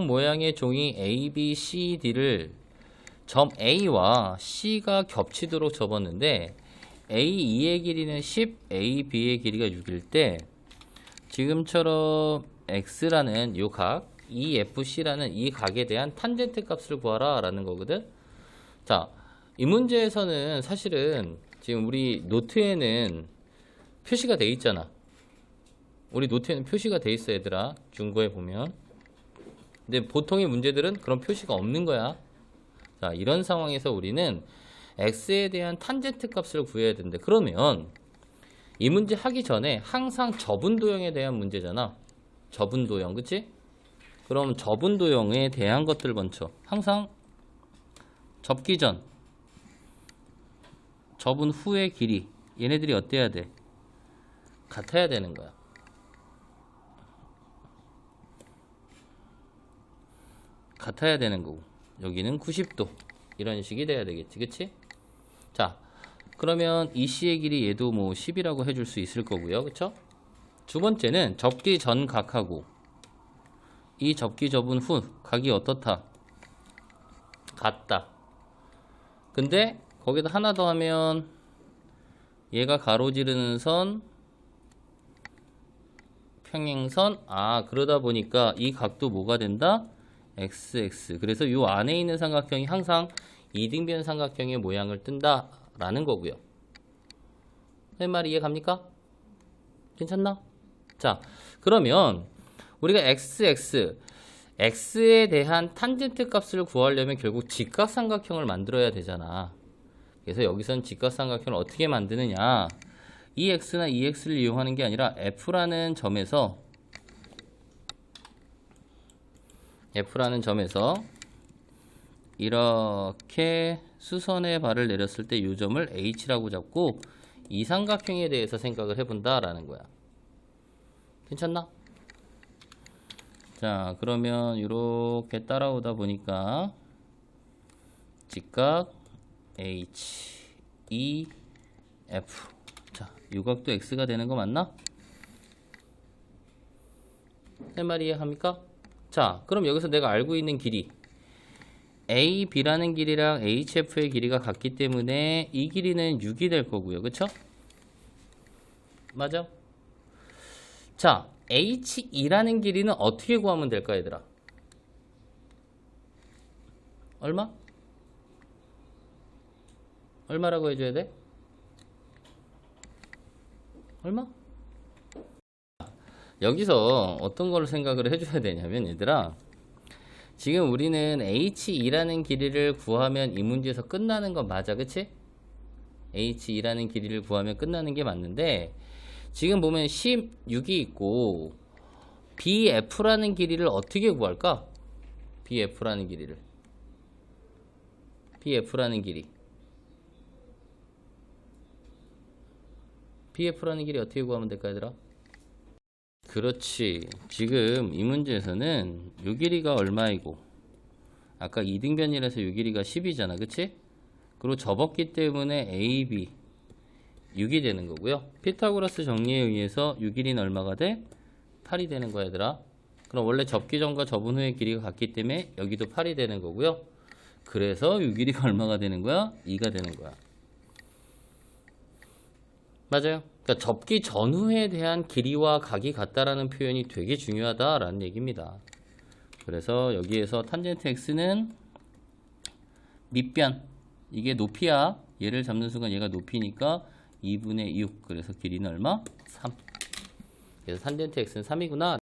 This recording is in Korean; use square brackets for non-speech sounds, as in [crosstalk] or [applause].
모양의 종이 A, B, C, D를 점 A와 C가 겹치도록 접었는데 A, 2의 길이는 10, A, B의 길이가 6일 때 지금처럼 X라는 요 각, EFC라는 이 각에 대한 탄젠트 값을 구하라 라는 거거든. 자, 이 문제에서는 사실은 지금 우리 노트에는 표시가 돼 있잖아. 우리 노트에는 표시가 돼 있어 얘들아. 중고에 보면. 근데 보통의 문제들은 그런 표시가 없는 거야. 자, 이런 상황에서 우리는 x에 대한 탄젠트 값을 구해야 되는데 그러면 이 문제 하기 전에 항상 저분 도형에 대한 문제잖아. 저분 도형, 그치? 그럼 저분 도형에 대한 것들 먼저 항상 접기 전 접은 후의 길이 얘네들이 어때야 돼? 같아야 되는 거야. 같아야 되는 거고 여기는 90도 이런 식이 돼야 되겠지 그치? 자 그러면 이 C의 길이 얘도 뭐 10이라고 해줄 수 있을 거고요 그쵸? 두 번째는 접기 전 각하고 이 접기 접은 후 각이 어떻다? 같다 근데 거기다 하나 더 하면 얘가 가로지르는 선 평행선 아 그러다 보니까 이 각도 뭐가 된다? XX 그래서 요 안에 있는 삼각형이 항상 이등변 삼각형의 모양을 뜬다 라는 거고요. 내말 이해 갑니까? 괜찮나? 자 그러면 우리가 XX x에 대한 탄젠트 값을 구하려면 결국 직각삼각형을 만들어야 되잖아. 그래서 여기선 직각삼각형을 어떻게 만드느냐? 이 x나 이 x를 이용하는 게 아니라 f라는 점에서 F라는 점에서 이렇게 수선의 발을 내렸을 때 이 점을 H라고 잡고 이 삼각형에 대해서 생각을 해본다라는 거야. 괜찮나? 자, 그러면 이렇게 따라오다 보니까 직각 H, E, F. 자, 유각도 X가 되는 거 맞나? 내 말이 이해합니까? 자, 그럼 여기서 내가 알고 있는 길이 A, B라는 길이랑 HF의 길이가 같기 때문에 이 길이는 6이 될 거고요. 그쵸? 맞아? 자, H2라는 길이는 어떻게 구하면 될까, 얘들아? 얼마? 얼마라고 해줘야 돼? 얼마? 여기서 어떤 걸 생각을 해줘야 되냐면 얘들아 지금 우리는 H2라는 길이를 구하면 이 문제에서 끝나는 건 맞아 그치? H2라는 길이를 구하면 끝나는 게 맞는데 지금 보면 16이 있고 BF라는 길이를 어떻게 구할까? BF라는 길이를 BF라는 길이 BF라는 길이 어떻게 구하면 될까 얘들아? 그렇지. 지금 이 문제에서는 요 길이가 얼마이고 아까 2등변이라서 요 길이가 10이잖아. 그치? 그리고 접었기 때문에 AB 6이 되는 거고요. 피타고라스 정리에 의해서 요 길이는 얼마가 돼? 8이 되는 거야, 얘들아. 그럼 원래 접기 전과 접은 후의 길이가 같기 때문에 여기도 8이 되는 거고요. 그래서 요 길이가 [laughs] 얼마가 되는 거야? 2가 되는 거야. 맞아요. 그러니까 접기 전후에 대한 길이와 각이 같다라는 표현이 되게 중요하다라는 얘기입니다. 그래서 여기에서 탄젠트 x는 밑변 이게 높이야. 얘를 잡는 순간 얘가 높이니까 2분의 6. 그래서 길이는 얼마? 3. 그래서 탄젠트 x는 3이구나.